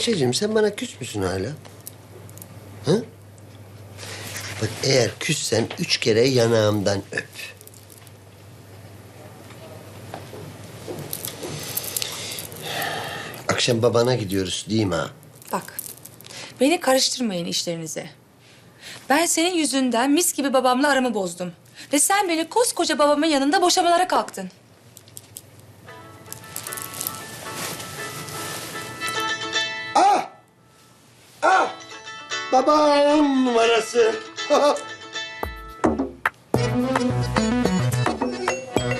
Neşeciğim sen bana küs müsün hala? Hı? Bak eğer küssen üç kere yanağımdan öp. Akşam babana gidiyoruz değil mi ha? Bak, beni karıştırmayın işlerinize. Ben senin yüzünden mis gibi babamla aramı bozdum. Ve sen beni koskoca babamın yanında boşamalara kalktın. Babam numarası.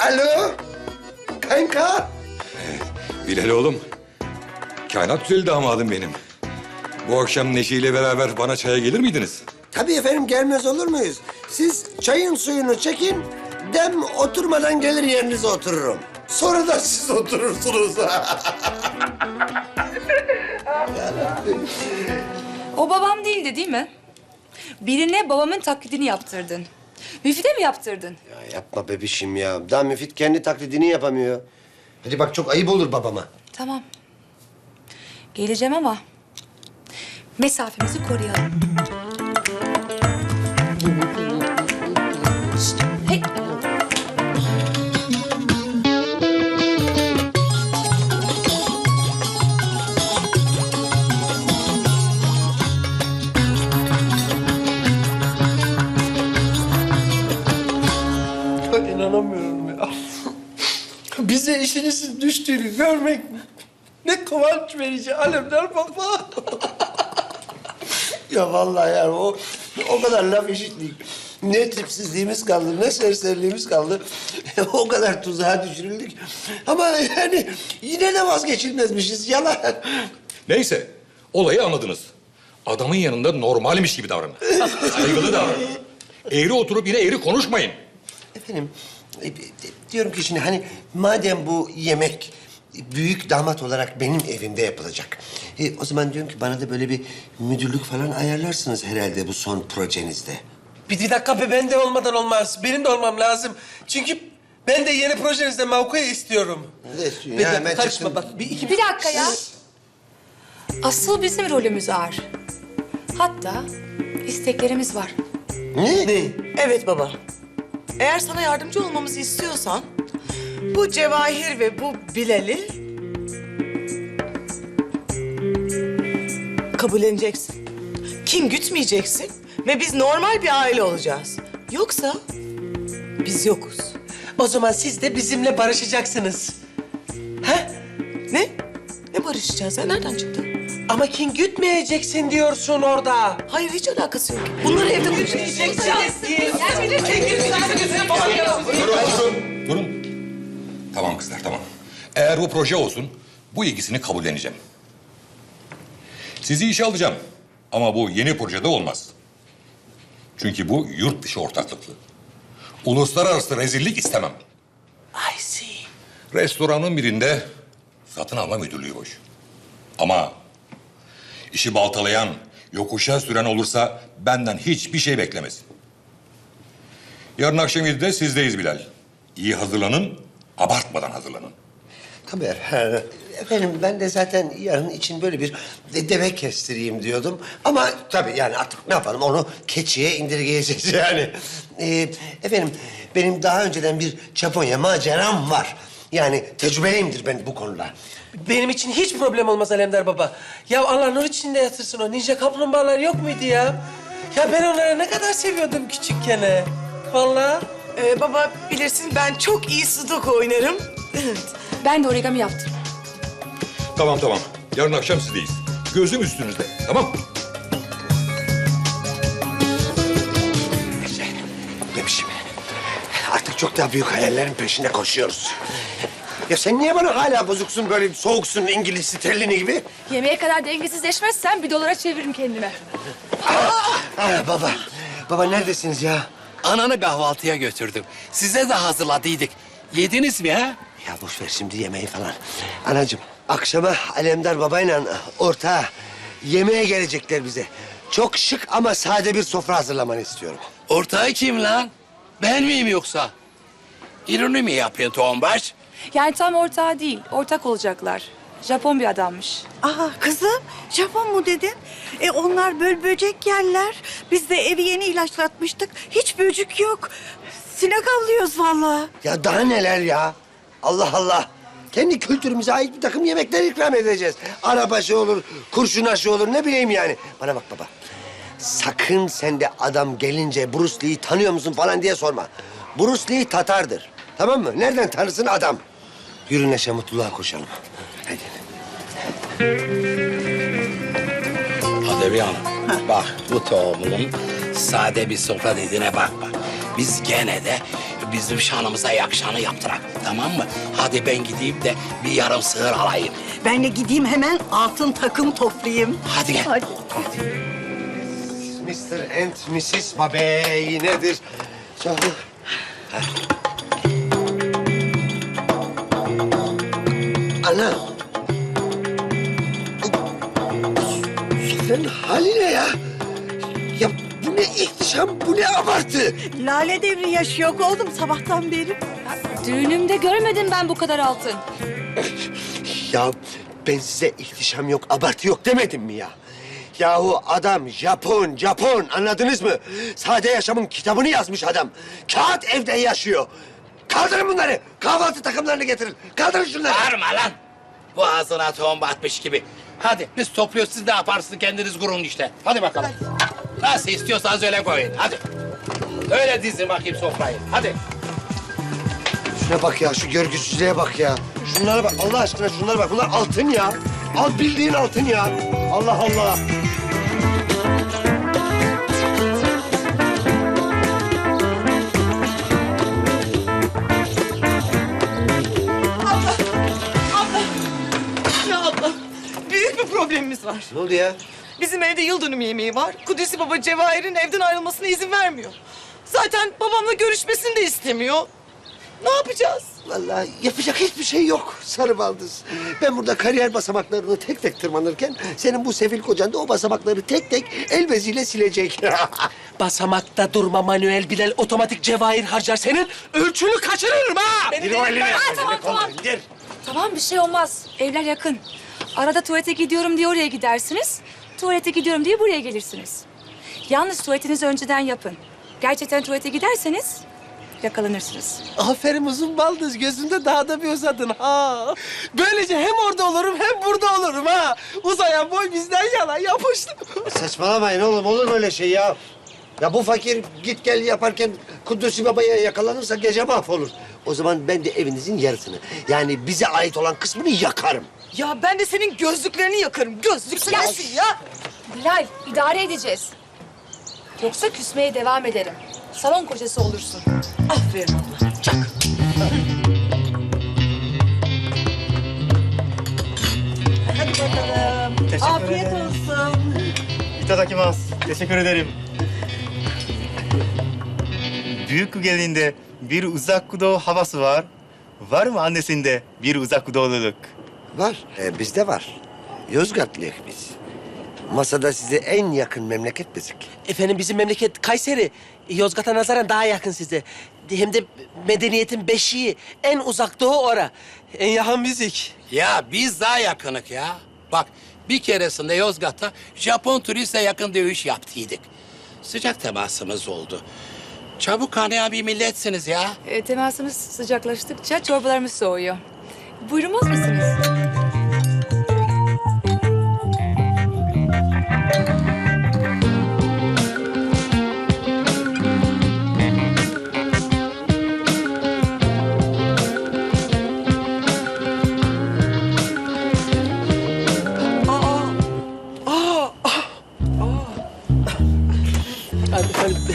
Alo? Kanka? Bilal oğlum. Kainat güzeli damadım benim. Bu akşam Neşe ile beraber bana çaya gelir miydiniz? Tabii efendim gelmez olur muyuz? Siz çayın suyunu çekin, dem oturmadan gelir yerinize otururum. Sonra da siz oturursunuz. O babam değildi değil mi? Birine babamın taklidini yaptırdın. Müfide mi yaptırdın? ya yapma bebişim ya. Daha Müfit kendi taklidini yapamıyor. Hadi bak çok ayıp olur babama. Tamam. Geleceğim ama mesafemizi koruyalım. Düştüğünü görmek ne kıvanç verici alemler baba. ya vallahi yani o o kadar laf işittik. Ne tipsizliğimiz kaldı, ne serseriliğimiz kaldı. o kadar tuzağa düşürüldük. Ama yani yine de vazgeçilmezmişiz. Yalan. Neyse, olayı anladınız. Adamın yanında normalmiş gibi davranın. Saygılı davranın. Eğri oturup yine eğri konuşmayın. Efendim, e, e, diyorum ki şimdi hani madem bu yemek büyük damat olarak benim evimde yapılacak. e, o zaman diyorum ki bana da böyle bir müdürlük falan ayarlarsınız herhalde bu son projenizde. Bir, bir dakika be ben de olmadan olmaz. Benim de olmam lazım. Çünkü ben de yeni projenizde mevkiyi istiyorum. Ne istiyorsun Bir ya? dakika Ben karışma çıktım. bak. Bir, iki, Bir dakika ya. Asıl bizim rolümüz ağır. Hatta isteklerimiz var. Ne? Ne? Evet baba. Eğer sana yardımcı olmamızı istiyorsan... ...bu Cevahir ve bu Bilal'i... ...kabulleneceksin. Kin gütmeyeceksin ve biz normal bir aile olacağız. Yoksa biz yokuz. O zaman siz de bizimle barışacaksınız. He? Ne? Ne barışacağız? Sen nereden çıktın? Ama kin gütmeyeceksin diyorsun orada. Hayır hiç alakası yok. Bunları evde konuşacaksınız. Durun, durun. Tamam kızlar, tamam. Eğer bu proje olsun, bu ikisini kabulleneceğim. Sizi işe alacağım. Ama bu yeni projede olmaz. Çünkü bu yurt dışı ortaklıklı. Uluslararası rezillik istemem. I see. Restoranın birinde satın alma müdürlüğü boş. Ama işi baltalayan, yokuşa süren olursa benden hiçbir şey beklemesin. Yarın akşam 7'de sizdeyiz Bilal. İyi hazırlanın, abartmadan hazırlanın. Tabii efendim. Efendim ben de zaten yarın için böyle bir de- deve kestireyim diyordum. Ama tabii yani artık ne yapalım onu keçiye indirgeyeceğiz yani. Ee, efendim benim daha önceden bir Japonya maceram var. Yani tecrübeliyimdir ben bu konuda. Benim için hiç problem olmaz Alemdar Baba. Ya Allah nur içinde yatırsın o ninja kaplumbağalar yok muydu ya? Ya ben onları ne kadar seviyordum küçükken. he. Vallahi. Ee, baba bilirsin ben çok iyi sudoku oynarım. Ben de origami yaptım. Tamam tamam. Yarın akşam sizdeyiz. Gözüm üstünüzde. Tamam Demişim. Artık çok daha büyük hayallerin peşinde koşuyoruz. Ya sen niye bana hala bozuksun böyle soğuksun İngiliz sterlini gibi? Yemeğe kadar dengesizleşmezsen bir dolara çeviririm kendime. Ah baba, baba neredesiniz ya? Ananı kahvaltıya götürdüm. Size de hazırladıydık. Yediniz mi ha? Ya boş ver şimdi yemeği falan. Anacığım, akşama Alemdar babayla ortağa yemeğe gelecekler bize. Çok şık ama sade bir sofra hazırlamanı istiyorum. Ortağı kim lan? Ben miyim yoksa? İroni mi yapıyorsun Tombaş? Yani tam ortağı değil, ortak olacaklar. Japon bir adammış. Aha kızım Japon mu dedin? E onlar böl böcek yerler. Biz de evi yeni ilaçlatmıştık. Hiç böcük yok. Sinek avlıyoruz vallahi. Ya daha neler ya? Allah Allah. Kendi kültürümüze ait bir takım yemekler ikram edeceğiz. Arabaşı olur, kurşun aşı olur ne bileyim yani. Bana bak baba. Sakın sen de adam gelince Bruce Lee'yi tanıyor musun falan diye sorma. Bruce Lee Tatar'dır. Tamam mı? Nereden tanırsın adam? Yürü Neşe mutluluğa koşalım. Hadi. Adebi Hanım, bak bu tohumunun sade bir sofra dediğine bakma. Biz gene de bizim şanımıza yakışanı yaptırak, tamam mı? Hadi ben gideyim de bir yarım sığır alayım. Ben de gideyim hemen altın takım toplayayım. Hadi gel. Hadi. Mr. and Mrs. Babey nedir? Çok... Ana. Sofyanın hali ne ya? Ya bu ne ihtişam, bu ne abartı? Lale devri yaşıyor oğlum sabahtan beri. Düğünümde görmedim ben bu kadar altın. Ya ben size ihtişam yok, abartı yok demedim mi ya? Yahu adam Japon, Japon anladınız mı? Sade yaşamın kitabını yazmış adam. Kağıt evde yaşıyor. Kaldırın bunları. Kahvaltı takımlarını getirin. Kaldırın şunları. Bağırma lan. Boğazına tohum batmış gibi. Hadi biz topluyoruz, siz ne yaparsınız kendiniz kurun işte. Hadi bakalım. Nasıl istiyorsanız öyle koyun, hadi. Öyle dizin bakayım sofrayı, hadi. Şuna bak ya, şu görgüsüzlüğe bak ya. Şunlara bak, Allah aşkına şunlara bak. Bunlar altın ya. Al bildiğin altın ya. Allah Allah. Problemimiz var. Ne oldu ya? Bizim evde yıl dönümü yemeği var. Kudüs'ü baba Cevahir'in evden ayrılmasına izin vermiyor. Zaten babamla görüşmesini de istemiyor. Ne yapacağız? Vallahi yapacak hiçbir şey yok sarı baldız. Ben burada kariyer basamaklarını tek tek tırmanırken... ...senin bu sefil kocan da o basamakları tek tek el beziyle silecek. Basamakta durma manuel Bilal otomatik cevahir harcar senin ölçünü kaçırırım ha. İndir o elini. tamam, tamam. Tamam bir şey olmaz. Evler yakın. Arada tuvalete gidiyorum diye oraya gidersiniz. Tuvalete gidiyorum diye buraya gelirsiniz. Yalnız tuvaletinizi önceden yapın. Gerçekten tuvalete giderseniz yakalanırsınız. Aferin uzun baldız gözünde daha da bir uzadın ha. Böylece hem orada olurum hem burada olurum ha. Uzayan boy bizden yana yapıştı. Saçmalamayın oğlum olur mu öyle şey ya? Ya bu fakir git gel yaparken Kudüs'ü babaya yakalanırsa gece mahvolur. O zaman ben de evinizin yarısını yani bize ait olan kısmını yakarım. Ya ben de senin gözlüklerini yakarım. Gözlük sensin ya. Bilal, idare edeceğiz. Yoksa küsmeye devam ederim. Salon kocası olursun. Aferin abla. Çak. Hadi bakalım. Afiyet olsun. İtadakimasu. Teşekkür ederim. Büyük gelinde bir uzak doğu havası var. Var mı annesinde bir uzak doğululuk? Var, e, bizde var. Yozgatlıyız biz. Masada size en yakın memleket bizik. Efendim bizim memleket Kayseri. Yozgat'a nazaran daha yakın size. Hem de medeniyetin beşiği. En uzak doğu ora. En yakın müzik. Ya biz daha yakınık ya. Bak bir keresinde Yozgat'ta Japon turistle yakın dövüş yaptıydık. Sıcak temasımız oldu. Çabuk kanayan bir milletsiniz ya. E, temasımız sıcaklaştıkça çorbalarımız soğuyor. Buyurmaz mısınız?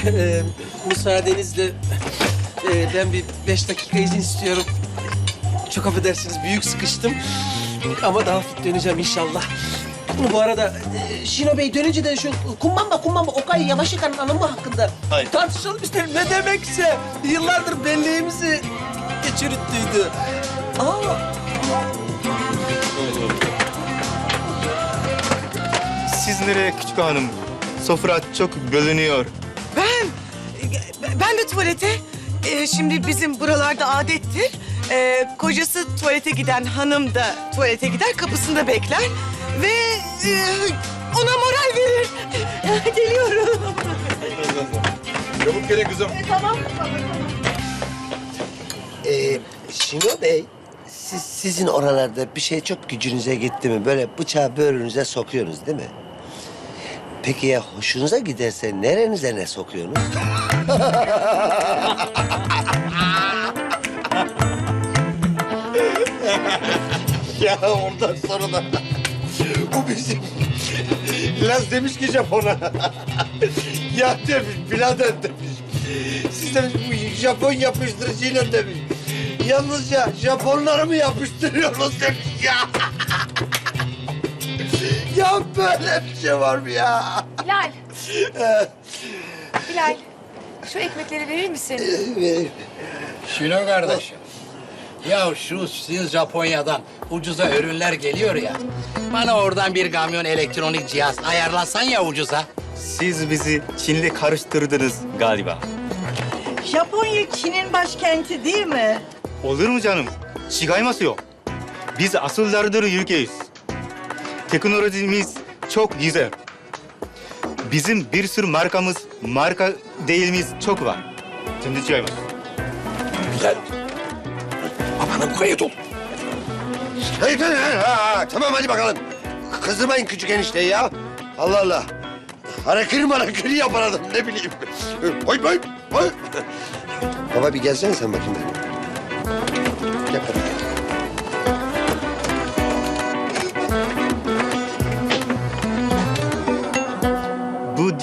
Efendim e, müsaadenizle e, ben bir beş dakika izin istiyorum. Çok affedersiniz büyük sıkıştım. Ama daha fit döneceğim inşallah. Bu arada e, Şino Bey dönünce de şu kumbamba kumbamba Okay Yamashika'nın anımı hakkında Hayır. tartışalım isterim. Ne demekse yıllardır belleğimizi geçirttiydi. Aa, Siz nereye küçük hanım? Sofra çok bölünüyor. Ben, ben de tuvalete. Ee, şimdi bizim buralarda adettir. Ee, kocası tuvalete giden hanım da tuvalete gider, kapısında bekler ve e, ona moral verir. Geliyorum. Çabuk gelin kızım. Ee, Şino Bey, siz, sizin oralarda bir şey çok gücünüze gitti mi? Böyle bıçağı böğrünüze sokuyorsunuz değil mi? Peki ya hoşunuza giderse nerenize ne sokuyorsunuz? ya ondan sonra da bu bizim Laz demiş ki Japon'a. ya demiş, birader demiş. Siz demiş bu Japon yapıştırıcıyla demiş. Yalnızca Japonları mı yapıştırıyorsunuz demiş ya. ya böyle bir şey var mı ya? Bilal. Bilal. Şu ekmekleri verir misin? Şunu kardeşim. Ya şu sizin Japonya'dan ucuza ürünler geliyor ya. Bana oradan bir kamyon elektronik cihaz ayarlasan ya ucuza. Siz bizi Çin'le karıştırdınız galiba. Japonya Çin'in başkenti değil mi? Olur mu canım? Çıkayması Biz asıllardır ülkeyiz. Teknolojimiz çok güzel. Bizim bir sürü markamız, marka değilimiz çok var. Şimdi çıkayması. Güzel. Babana mukayyet ol. Hayır, hayır, hayır. Ha, ha, tamam hadi bakalım. Kızdırmayın küçük enişteyi ya. Allah Allah. Harekiri marakiri yapar adam ne bileyim. Oy oy oy. Baba bir gelsene sen bakayım. Gel baba.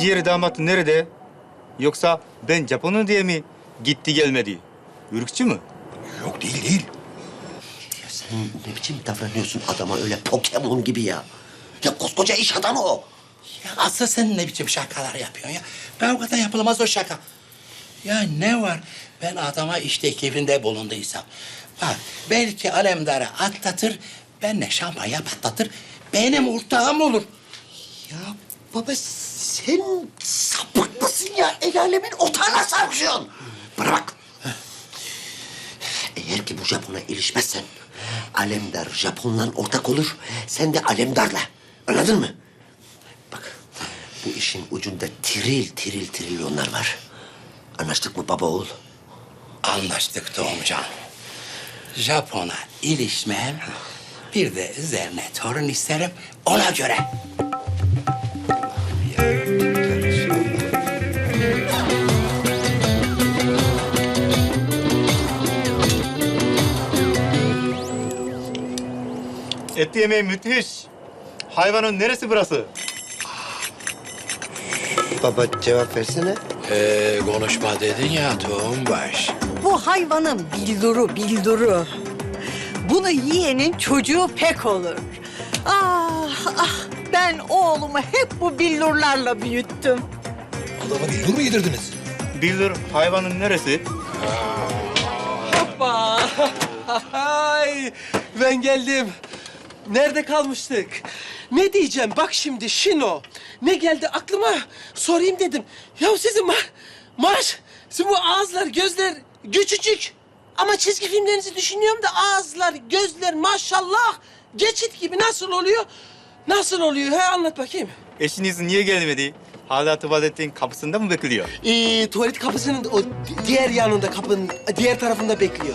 Diğer damat nerede? Yoksa ben Japon'u diye mi gitti gelmedi? Ürkçü mü? Yok değil değil. Ya sen ne biçim davranıyorsun adama öyle Pokemon gibi ya. Ya koskoca iş adamı o. Ya asıl sen ne biçim şakalar yapıyorsun ya? Kavgada yapılamaz o şaka. Ya ne var? Ben adama iş teklifinde bulunduysam. Bak belki alemdarı atlatır, benle şampanya patlatır. Benim ortağım olur. Ya baba sen sapık mısın ya? El alemin otağına sarkıyorsun. Bana bak. Eğer ki bu Japon'a ilişmezsen... ...Alemdar Japon'la ortak olur. Sen de Alemdar'la. Anladın mı? Bak bu işin ucunda tiril tiril trilyonlar var. Anlaştık mı baba oğul? Anlaştık Doğumcan. Japon'a ilişmem. Bir de üzerine torun isterim ona göre. Et yemeği müthiş. Hayvanın neresi burası? Baba cevap versene. Ee, konuşma dedin ya Tohumbaş. Bu hayvanın bilduru bilduru. Bunu yiyenin çocuğu pek olur. Ah ah ben oğlumu hep bu billurlarla büyüttüm. Adama billur mu yedirdiniz? Bildir hayvanın neresi? Hoppa! Ay, ben geldim. Nerede kalmıştık? Ne diyeceğim? Bak şimdi Şino. Ne geldi aklıma? Sorayım dedim. Ya sizin ma maaş, sizin bu ağızlar, gözler küçücük. Ama çizgi filmlerinizi düşünüyorum da ağızlar, gözler maşallah geçit gibi nasıl oluyor? Nasıl oluyor? He anlat bakayım. Eşiniz niye gelmedi? Hala tuvaletin kapısında mı bekliyor? Ee, tuvalet kapısının o di- diğer yanında kapının diğer tarafında bekliyor.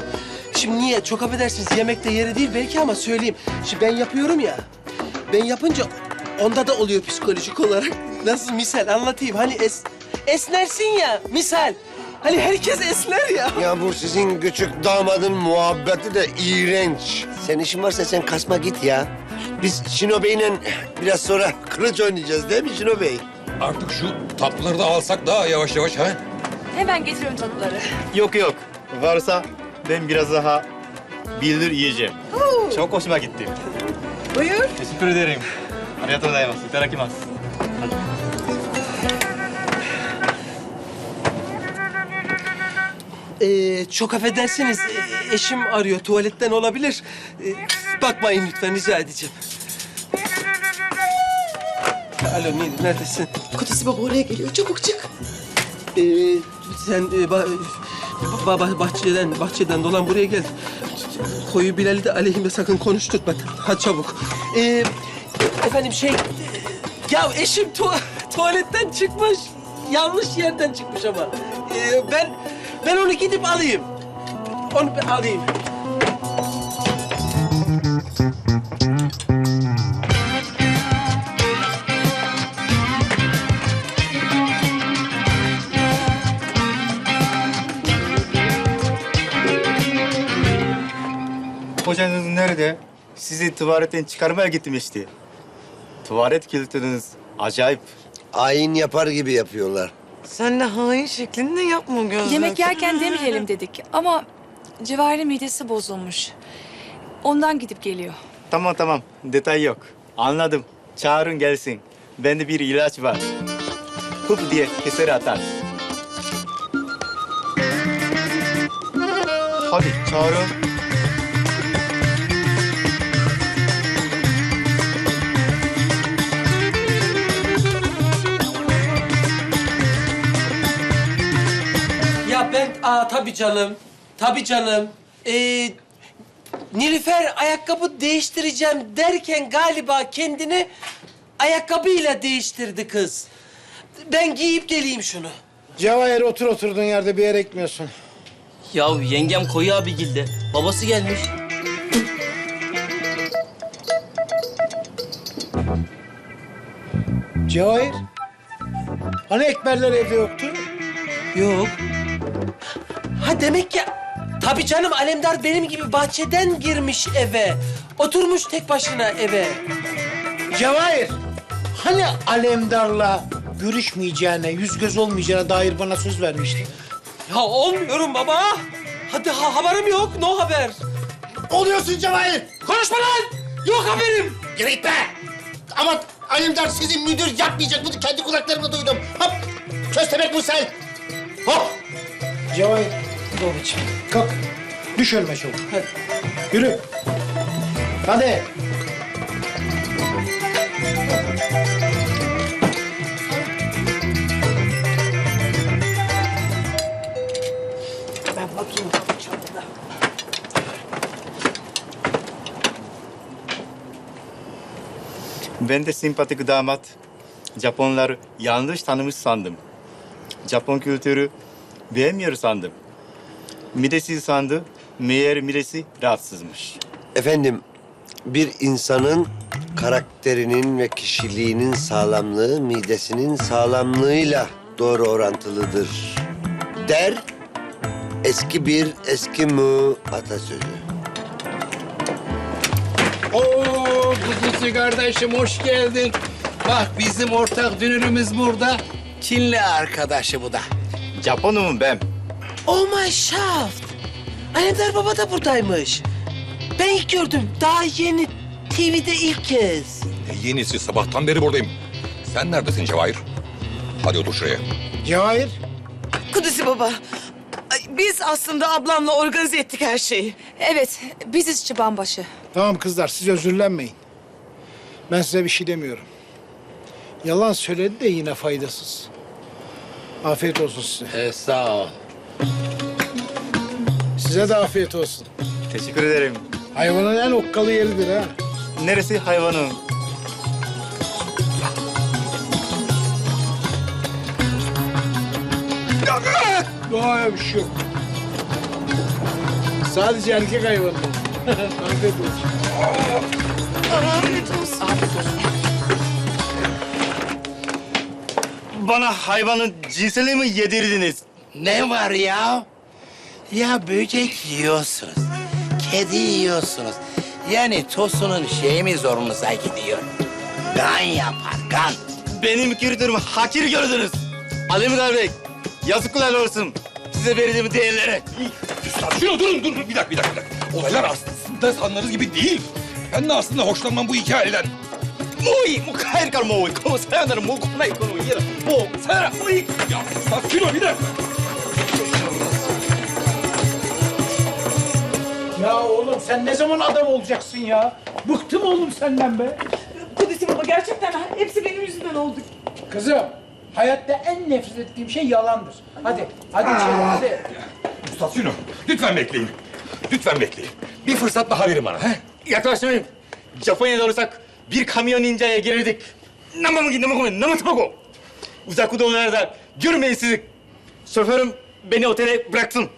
Şimdi niye? Çok affedersiniz yemekte yeri değil belki ama söyleyeyim. Şimdi ben yapıyorum ya. Ben yapınca onda da oluyor psikolojik olarak. Nasıl misal anlatayım. Hani es, esnersin ya misal. Hani herkes esner ya. Ya bu sizin küçük damadın muhabbeti de iğrenç. Sen işin varsa sen kasma git ya. Biz Şino Bey'le biraz sonra kılıç oynayacağız değil mi Şino Bey? Artık şu tatlıları da alsak daha yavaş yavaş ha. Hemen getiriyorum tatlıları. Yok yok. Varsa ben biraz daha bildir yiyeceğim. Çok hoşuma gitti. Buyur. Teşekkür ederim. Arigatou gozaimasu. Itadakimasu. Ee, çok affedersiniz e- eşim arıyor tuvaletten olabilir. Ee, bakmayın lütfen rica edeceğim. Alo Nil neredesin? Kudüs baba oraya geliyor. Çabuk çık. Ee, sen e, ba- ba- ba- bahçeden bahçeden dolan buraya gel. koyu Bilal'i de aleyhime sakın konuşturma. Ha çabuk. Ee, efendim şey... Ya eşim tu- tuvaletten çıkmış. Yanlış yerden çıkmış ama. Ee, ben ben onu gidip alayım. Onu alayım. Hocanız nerede? Sizi tuvaletten çıkarmaya gitmişti. Tuvalet kültürünüz acayip. Ayin yapar gibi yapıyorlar. Sen de hain şeklinde yapma gözler. Yemek yerken demeyelim dedik ama Cevahir'in midesi bozulmuş. Ondan gidip geliyor. Tamam tamam, detay yok. Anladım. Çağırın gelsin. Bende bir ilaç var. Hıp diye keser atar. Hadi çağırın. Aa tabii canım. Tabii canım. Ee, Nilüfer ayakkabı değiştireceğim derken galiba kendini ayakkabıyla değiştirdi kız. Ben giyip geleyim şunu. Cevahir otur oturduğun yerde bir yere gitmiyorsun. Ya yengem koyu abi gilde. Babası gelmiş. Cevahir. Hani ekberler evde yoktu? Yok. Ha demek ki tabii canım Alemdar benim gibi bahçeden girmiş eve. Oturmuş tek başına eve. Cevahir. Hani Alemdar'la görüşmeyeceğine, yüz göz olmayacağına dair bana söz vermiştin. Ya olmuyorum baba. Hadi ha, haberim yok. No haber. Oluyorsun Cevahir. Konuşma lan. Yok haberim. Yürü git be. Ama Alemdar sizin müdür yapmayacak bunu kendi kulaklarımla duydum. Hop. Köstebek bu sen. Hop. Cevahir. Babacığım. Kalk. Düş önüme çabuk. Hadi. Yürü. Hadi. Ben bakayım. Ben de simpatik damat. Japonlar yanlış tanımış sandım. Japon kültürü beğenmiyor sandım. Midesi sandı, meğer midesi rahatsızmış. Efendim, bir insanın karakterinin ve kişiliğinin sağlamlığı midesinin sağlamlığıyla doğru orantılıdır. Der eski bir Eskimo atasözü. Oo kuzusu kardeşim hoş geldin. Bak bizim ortak dünürümüz burada. Çinli arkadaşı bu da. Japonum ben. Oh my shaft. Alemdar baba da buradaymış. Ben ilk gördüm. Daha yeni TV'de ilk kez. E, yenisi sabahtan beri buradayım. Sen neredesin Cevahir? Hadi otur şuraya. Cevahir. Kudüs'ü baba. Ay, Biz aslında ablamla organize ettik her şeyi. Evet, biziz çıbanbaşı. Tamam kızlar siz özürlenmeyin. Ben size bir şey demiyorum. Yalan söyledi de yine faydasız. Afiyet olsun size. Ee, sağ ol. Size de afiyet olsun. Teşekkür ederim. Hayvanın en okkalı yeridir ha. Neresi hayvanım? Doğaya bir şey yok. Sadece erkek hayvanı. afiyet olsun. Bana hayvanın cinsini mi yedirdiniz? Ne var ya? Ya böcek yiyorsunuz. Kedi yiyorsunuz. Yani Tosun'un şey mi zorunuza gidiyor? Gan yapar, gan. Benim kültürümü hakir gördünüz. Alemdar Bey, yazıklar olsun. Size verdiğim değerlere. Üstad şunu durun durun bir dakika bir dakika. Olaylar aslında sandığınız gibi değil. Ben de aslında hoşlanmam bu hikayeden. Muy, mu hayır kar muy. Como sayonara mu konay kono yera. Mu sayonara muy. Ya sakin ol bir dakika. Ya oğlum sen ne zaman adam olacaksın ya? Bıktım oğlum senden be. Kudüs'ü baba gerçekten hepsi benim yüzümden oldu. Kızım, hayatta en nefret ettiğim şey yalandır. Hadi, hadi içeri, hadi. Üstad şunu lütfen bekleyin. Lütfen bekleyin. Bir fırsat daha verin bana. He? Yaklaşmayın. Japonya'da olursak bir kamyon ninjaya girerdik. Namamı namı togo. Uzak doğularda görmeyiz sizi. Şoförüm beni otele bıraksın.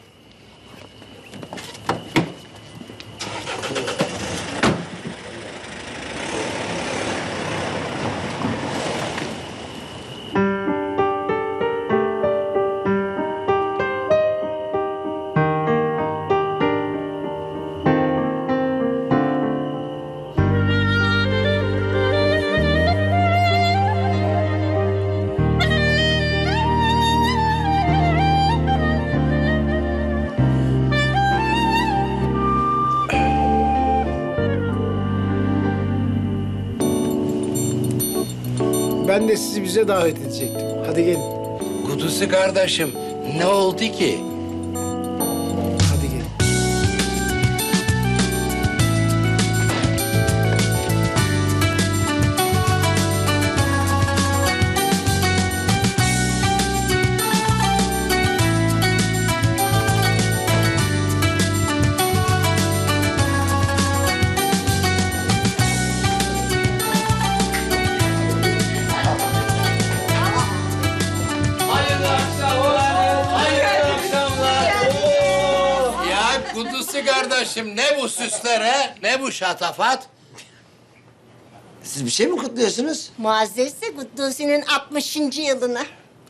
De sizi bize davet edecektim. Hadi gelin. Kudusi kardeşim ne oldu ki? Kardeşim ne bu süsler he? Ne bu şatafat? Siz bir şey mi kutluyorsunuz? Muazzezse Kuddusi'nin 60. yılını.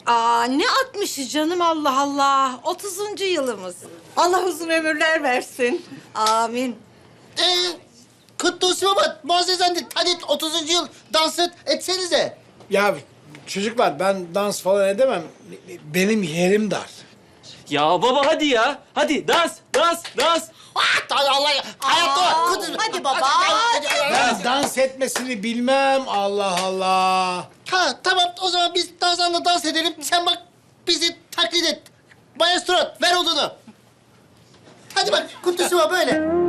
Aa ne 60'ı canım Allah Allah. 30. yılımız. Allah uzun ömürler versin. Amin. Ee, Kutlusu baba, Muazzez Efendi, hadi 30. yıl dans et, etsenize. Ya çocuklar ben dans falan edemem. Benim yerim dar. Ya baba hadi ya. Hadi dans, dans, dans. Ah, Allah hayatta Kudüs- hadi baba. Ben dans etmesini bilmem. Allah Allah. Ha tamam o zaman biz Tarzan'la dans edelim. Sen bak bizi taklit et. Maestro ver odunu. Hadi bak Kutlusu baba böyle.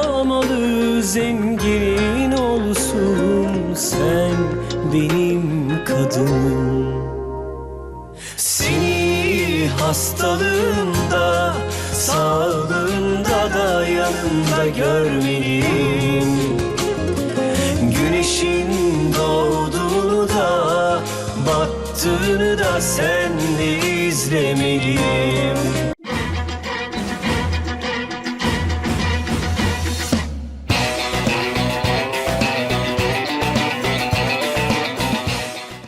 zengin olsun sen benim kadınım. Seni hastalığında sağlığında da yanımda görmeliyim. Güneşin doğduğunu da battığını da senle izlemeliyim